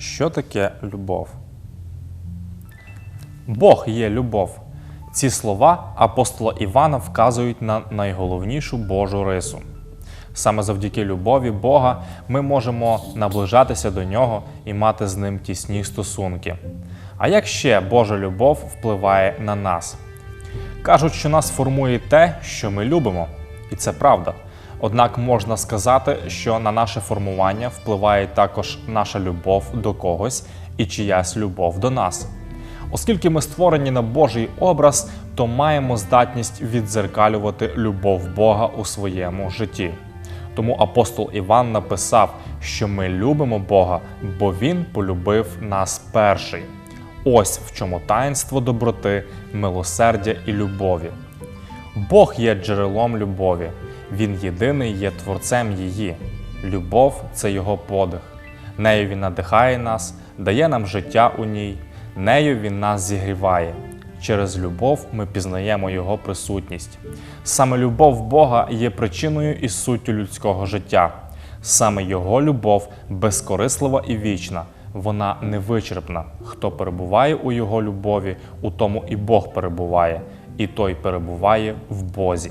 Що таке любов? Бог є любов. Ці слова апостола Івана вказують на найголовнішу Божу рису. Саме завдяки любові Бога ми можемо наближатися до нього і мати з ним тісні стосунки. А як ще Божа любов впливає на нас? Кажуть, що нас формує те, що ми любимо, і це правда. Однак можна сказати, що на наше формування впливає також наша любов до когось і чиясь любов до нас. Оскільки ми створені на Божий образ, то маємо здатність віддзеркалювати любов Бога у своєму житті. Тому апостол Іван написав, що ми любимо Бога, бо Він полюбив нас перший. Ось в чому таїнство доброти, милосердя і любові. Бог є джерелом любові, Він єдиний є творцем її. Любов це його подих. Нею він надихає нас, дає нам життя у ній, нею він нас зігріває. Через любов ми пізнаємо Його присутність. Саме любов Бога є причиною і суттю людського життя. Саме Його любов безкорислива і вічна, вона невичерпна. Хто перебуває у Його любові, у тому і Бог перебуває, і той перебуває в Бозі.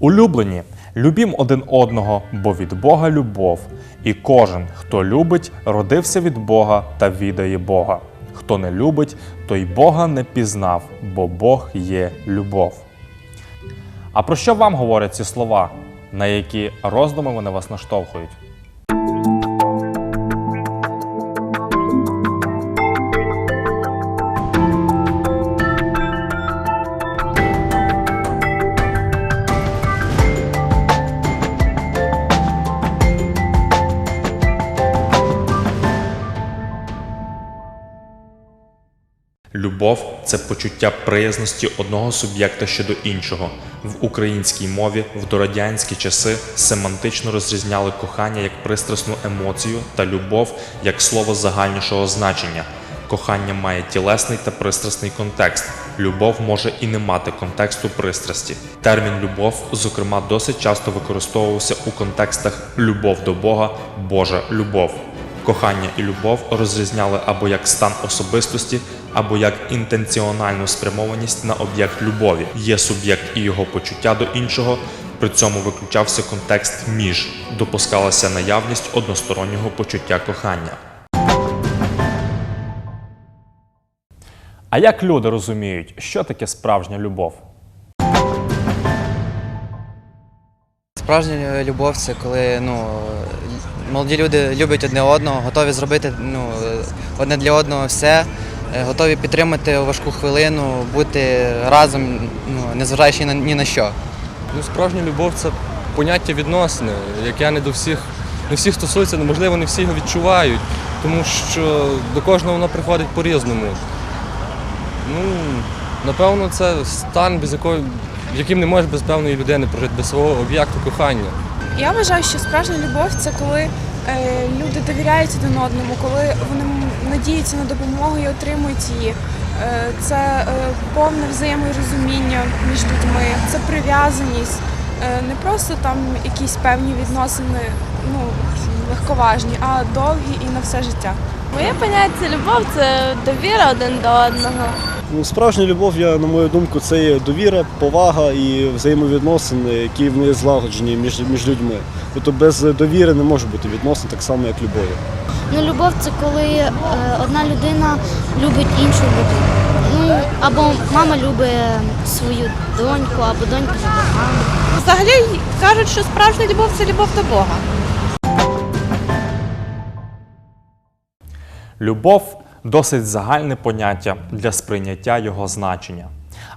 Улюблені, любім один одного, бо від Бога любов, і кожен, хто любить, родився від Бога та відає Бога. Хто не любить, той Бога не пізнав, бо Бог є любов. А про що вам говорять ці слова? На які роздуми вони вас наштовхують? Любов це почуття приязності одного суб'єкта щодо іншого. В українській мові в дорадянські часи семантично розрізняли кохання як пристрасну емоцію та любов як слово загальнішого значення. Кохання має тілесний та пристрасний контекст. Любов може і не мати контексту пристрасті. Термін любов, зокрема, досить часто використовувався у контекстах любов до Бога, Божа любов. Кохання і любов розрізняли або як стан особистості, або як інтенціональну спрямованість на об'єкт любові. Є суб'єкт і його почуття до іншого. При цьому виключався контекст між, допускалася наявність одностороннього почуття кохання. А як люди розуміють, що таке справжня любов? Справжня любов це коли ну, молоді люди люблять одне одного, готові зробити ну, одне для одного все, е, готові підтримати важку хвилину, бути разом, ну, незважаючи ні на, що. Ну, справжня любов це поняття відносини, яке не до всіх, не всіх стосується, можливо, не всі його відчувають, тому що до кожного воно приходить по-різному. Ну, напевно, це стан, без якого, яким не можеш без певної людини прожити, без свого об'єкту кохання. Я вважаю, що справжня любов це коли е, люди довіряють один одному, коли вони надіються на допомогу і отримують її. Е, це е, повне взаєморозуміння між людьми, це прив'язаність, не просто там якісь певні відносини, ну легковажні, а довгі і на все життя. Моє поняття любов це довіра один до одного. Ну, справжня любов, я, на мою думку, це є довіра, повага і взаємовідносини, які вони злагоджені між, між людьми. Тобто без довіри не може бути відносин так само, як любові. Ну, любов це коли е, одна людина любить іншу людину. Ну, або мама любить свою доньку, або донька любить маму. Взагалі кажуть, що справжня любов це любов до Бога. Любов досить загальне поняття для сприйняття його значення.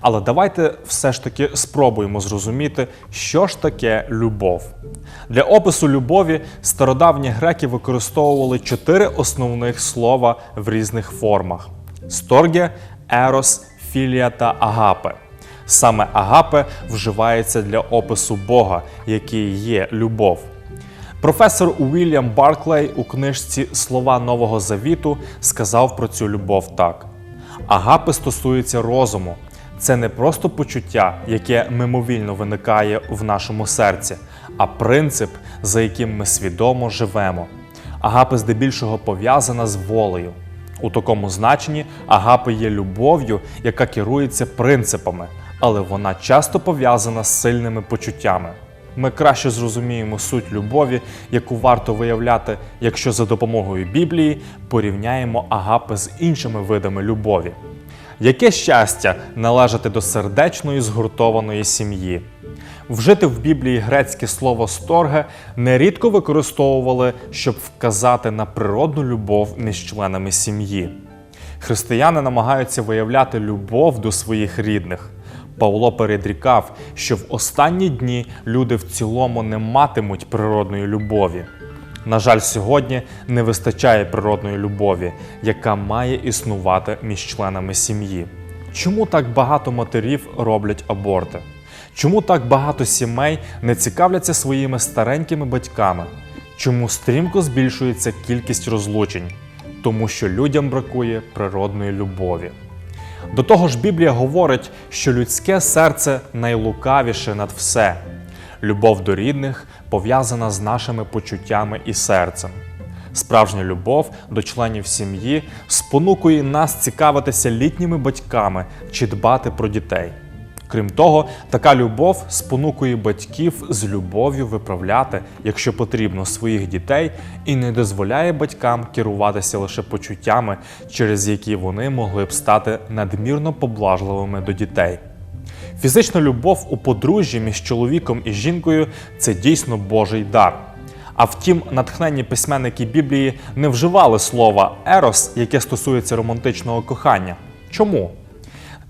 Але давайте все ж таки спробуємо зрозуміти, що ж таке любов. Для опису любові стародавні греки використовували чотири основних слова в різних формах: сторге, ерос, філія та агапе. Саме агапе вживається для опису Бога, який є любов. Професор Уільям Барклей у книжці Слова Нового Завіту сказав про цю любов так: Агапи стосується розуму. Це не просто почуття, яке мимовільно виникає в нашому серці, а принцип, за яким ми свідомо живемо. Агапи здебільшого пов'язана з волею. У такому значенні агапи є любов'ю, яка керується принципами, але вона часто пов'язана з сильними почуттями. Ми краще зрозуміємо суть любові, яку варто виявляти, якщо за допомогою Біблії порівняємо агапи з іншими видами любові. Яке щастя належати до сердечної згуртованої сім'ї. Вжити в Біблії грецьке слово сторге нерідко використовували, щоб вказати на природну любов між членами сім'ї. Християни намагаються виявляти любов до своїх рідних. Павло передрікав, що в останні дні люди в цілому не матимуть природної любові. На жаль, сьогодні не вистачає природної любові, яка має існувати між членами сім'ї. Чому так багато матерів роблять аборти? Чому так багато сімей не цікавляться своїми старенькими батьками? Чому стрімко збільшується кількість розлучень? Тому що людям бракує природної любові. До того ж, Біблія говорить, що людське серце найлукавіше над все. Любов до рідних пов'язана з нашими почуттями і серцем. Справжня любов до членів сім'ї спонукує нас цікавитися літніми батьками чи дбати про дітей. Крім того, така любов спонукує батьків з любов'ю виправляти, якщо потрібно, своїх дітей і не дозволяє батькам керуватися лише почуттями, через які вони могли б стати надмірно поблажливими до дітей. Фізична любов у подружжі між чоловіком і жінкою це дійсно Божий дар. А втім, натхненні письменники Біблії не вживали слова ерос, яке стосується романтичного кохання. Чому?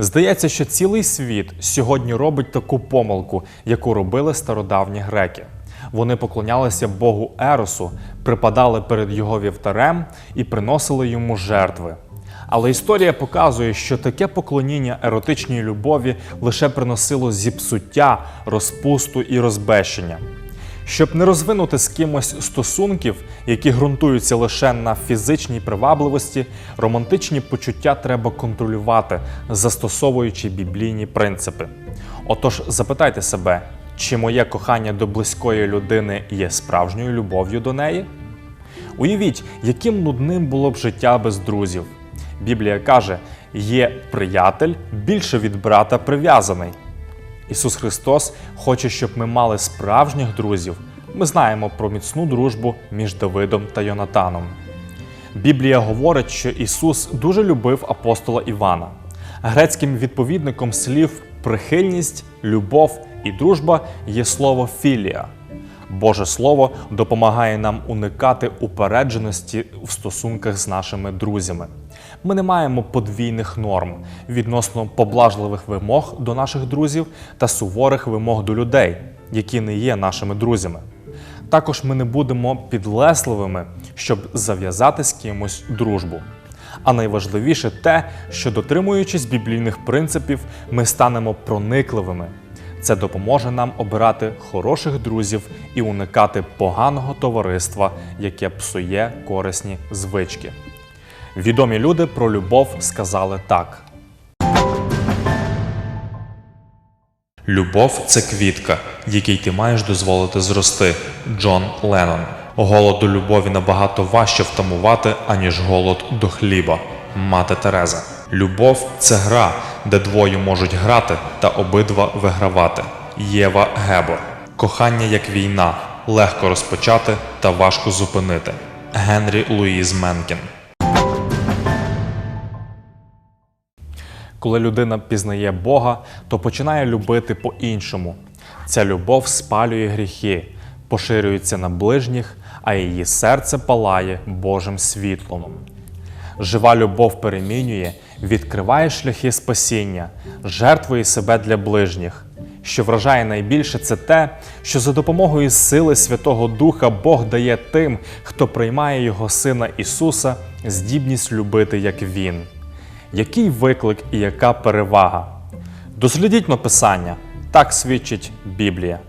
Здається, що цілий світ сьогодні робить таку помилку, яку робили стародавні греки. Вони поклонялися Богу Еросу, припадали перед його вівтарем і приносили йому жертви. Але історія показує, що таке поклоніння еротичній любові лише приносило зіпсуття, розпусту і розбещення. Щоб не розвинути з кимось стосунків, які ґрунтуються лише на фізичній привабливості, романтичні почуття треба контролювати, застосовуючи біблійні принципи. Отож, запитайте себе, чи моє кохання до близької людини є справжньою любов'ю до неї? Уявіть, яким нудним було б життя без друзів. Біблія каже: є приятель більше від брата прив'язаний. Ісус Христос хоче, щоб ми мали справжніх друзів. Ми знаємо про міцну дружбу між Давидом та Йонатаном. Біблія говорить, що Ісус дуже любив апостола Івана. Грецьким відповідником слів прихильність, любов і дружба є слово філія. Боже Слово допомагає нам уникати упередженості в стосунках з нашими друзями. Ми не маємо подвійних норм відносно поблажливих вимог до наших друзів та суворих вимог до людей, які не є нашими друзями. Також ми не будемо підлесливими, щоб зав'язати з кимось дружбу. А найважливіше те, що дотримуючись біблійних принципів, ми станемо проникливими. Це допоможе нам обирати хороших друзів і уникати поганого товариства, яке псує корисні звички. Відомі люди про любов сказали так. Любов це квітка, якій ти маєш дозволити зрости. Джон Леннон. Голод до любові набагато важче втамувати, аніж голод до хліба. Мати Тереза. Любов це гра, де двоє можуть грати та обидва вигравати. Єва Гебор. Кохання як війна. Легко розпочати та важко зупинити. Генрі Луїз Менкін. Коли людина пізнає Бога, то починає любити по-іншому. Ця любов спалює гріхи, поширюється на ближніх, а її серце палає Божим світлом. Жива любов перемінює, відкриває шляхи спасіння, жертвує себе для ближніх. Що вражає найбільше, це те, що за допомогою сили Святого Духа Бог дає тим, хто приймає Його Сина Ісуса, здібність любити, як Він. Який виклик і яка перевага? Дослідіть написання, так свідчить Біблія.